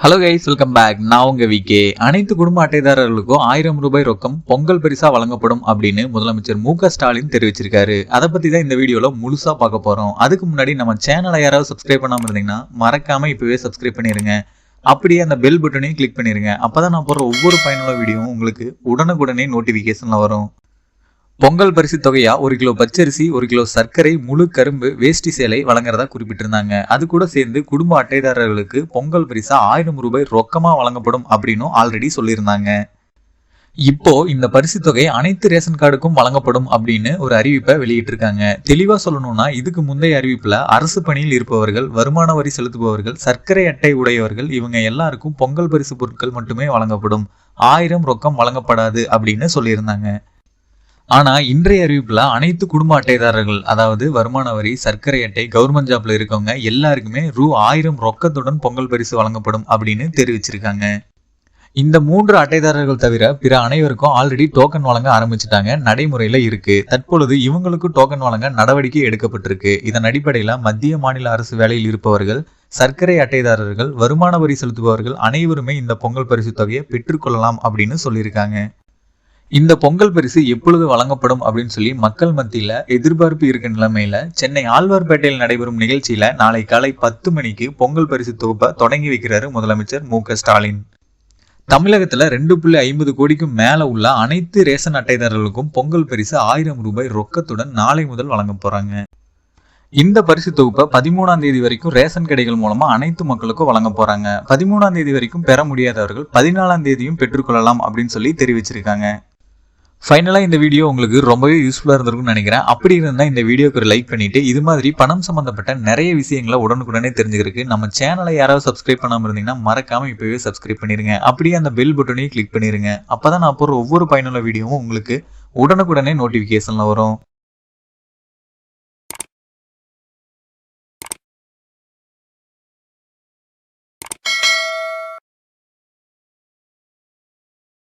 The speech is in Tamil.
ஹலோ கைஸ் வெல்கம் பேக் நான் உங்க விகே அனைத்து குடும்ப அட்டைதாரர்களுக்கும் ஆயிரம் ரூபாய் ரொக்கம் பொங்கல் பரிசா வழங்கப்படும் அப்படின்னு முதலமைச்சர் மு க ஸ்டாலின் தெரிவிச்சிருக்காரு. அதை பத்தி தான் இந்த வீடியோல முழுசா பார்க்க போறோம். அதுக்கு முன்னாடி நம்ம சேனலை யாராவது சப்ஸ்கிரைப் பண்ணாம இருந்தீங்கன்னா மறக்காம இப்பவே சப்ஸ்கிரைப் பண்ணிருங்க. அப்படியே அந்த பெல் பட்டனையும் கிளிக் பண்ணிருங்க. அப்பதான் நான் போற ஒவ்வொரு பயனுள்ள வீடியோவும் உங்களுக்கு உடனுக்குடனே நோட்டிபிகேஷன்ல வரும். பொங்கல் பரிசு தொகையா ஒரு கிலோ பச்சரிசி ஒரு கிலோ சர்க்கரை முழு கரும்பு வேஷ்டி சேலை வழங்குறதா குறிப்பிட்டிருந்தாங்க. அது கூட சேர்ந்து குடும்ப அட்டைதாரர்களுக்கு பொங்கல் பரிசா ஆயிரம் ரூபாய் ரொக்கமா வழங்கப்படும் அப்படின்னும் ஆல்ரெடி சொல்லியிருந்தாங்க. இப்போ இந்த பரிசு தொகை அனைத்து ரேஷன் கார்டுக்கும் வழங்கப்படும் அப்படின்னு ஒரு அறிவிப்பை வெளியிட்டிருக்காங்க. தெளிவா சொல்லணும்னா இதுக்கு முந்தைய அறிவிப்புல அரசு பணியில் இருப்பவர்கள் வருமான வரி செலுத்துபவர்கள் சர்க்கரை அட்டை உடையவர்கள் இவங்க எல்லாருக்கும் பொங்கல் பரிசு பொருட்கள் மட்டுமே வழங்கப்படும். ஆயிரம் ரொக்கம் வழங்கப்படாது அப்படின்னு சொல்லியிருந்தாங்க. ஆனா இன்றைய அறிவிப்புல அனைத்து குடும்ப அட்டைதாரர்கள் அதாவது வருமான வரி சர்க்கரை அட்டை கவர்மெண்ட் ஜாப்ல இருக்கவங்க எல்லாருக்குமே ரூ ஆயிரம் ரொக்கத்துடன் பொங்கல் பரிசு வழங்கப்படும் அப்படின்னு தெரிவிச்சிருக்காங்க. இந்த மூன்று அட்டைதாரர்கள் தவிர பிற அனைவருக்கும் ஆல்ரெடி டோக்கன் வழங்க ஆரம்பிச்சிட்டாங்க நடைமுறையில இருக்கு. தற்பொழுது இவங்களுக்கு டோக்கன் வழங்க நடவடிக்கை எடுக்கப்பட்டிருக்கு. இதன் அடிப்படையில மத்திய மாநில அரசு வேலையில் இருப்பவர்கள் சர்க்கரை அட்டைதாரர்கள் வருமான வரி செலுத்துபவர்கள் அனைவருமே இந்த பொங்கல் பரிசு தொகையை பெற்றுக்கொள்ளலாம் அப்படின்னு சொல்லியிருக்காங்க. இந்த பொங்கல் பரிசு எப்பொழுது வழங்கப்படும் அப்படின்னு சொல்லி மக்கள் மத்தியில எதிர்பார்ப்பு இருக்க நிலைமையில சென்னை ஆழ்வார்பேட்டையில் நடைபெறும் நிகழ்ச்சியில நாளை காலை பத்து மணிக்கு பொங்கல் பரிசு தொகுப்பை தொடங்கி வைக்கிறாரு முதலமைச்சர் மு ஸ்டாலின். தமிழகத்துல ரெண்டு புள்ளி ஐம்பது கோடிக்கும் மேல உள்ள அனைத்து ரேஷன் அட்டைதாரர்களுக்கும் பொங்கல் பரிசு ஆயிரம் ரூபாய் ரொக்கத்துடன் நாளை முதல் வழங்க போறாங்க. இந்த பரிசு தொகுப்பை பதிமூணாம் தேதி வரைக்கும் ரேஷன் கடைகள் மூலமா அனைத்து மக்களுக்கும் வழங்க போறாங்க. பதிமூணாம் தேதி வரைக்கும் பெற முடியாதவர்கள் பதினாலாம் தேதியும் பெற்றுக்கொள்ளலாம் அப்படின்னு சொல்லி தெரிவிச்சிருக்காங்க. ஃபைனலாக இந்த வீடியோ உங்களுக்கு ரொம்பவே யூஸ்ஃபுல்லாக இருந்திருக்கும்னு நினைக்கிறேன். அப்படி இருந்தால் இந்த வீடியோக்கு லைக் பண்ணிவிட்டு இது மாதிரி பணம் சம்மந்தப்பட்ட நிறைய விஷயங்களை உடனுக்குடனே தெரிஞ்சுக்கிறதுக்கு நம்ம சேனலை யாராவது சப்ஸ்கிரைப் பண்ணாமல் இருந்தீங்கன்னா மறக்காமல் இப்போவே சப்ஸ்கிரைப் பண்ணிடுங்க அப்படியே அந்த பெல் பட்டனையும் கிளிக் அப்போ தான் நான் போகிற ஒவ்வொரு பயனுள்ள வீடியோவும் உங்களுக்கு உடனுக்குடனே நோட்டிஃபிகேஷனில் வரும்.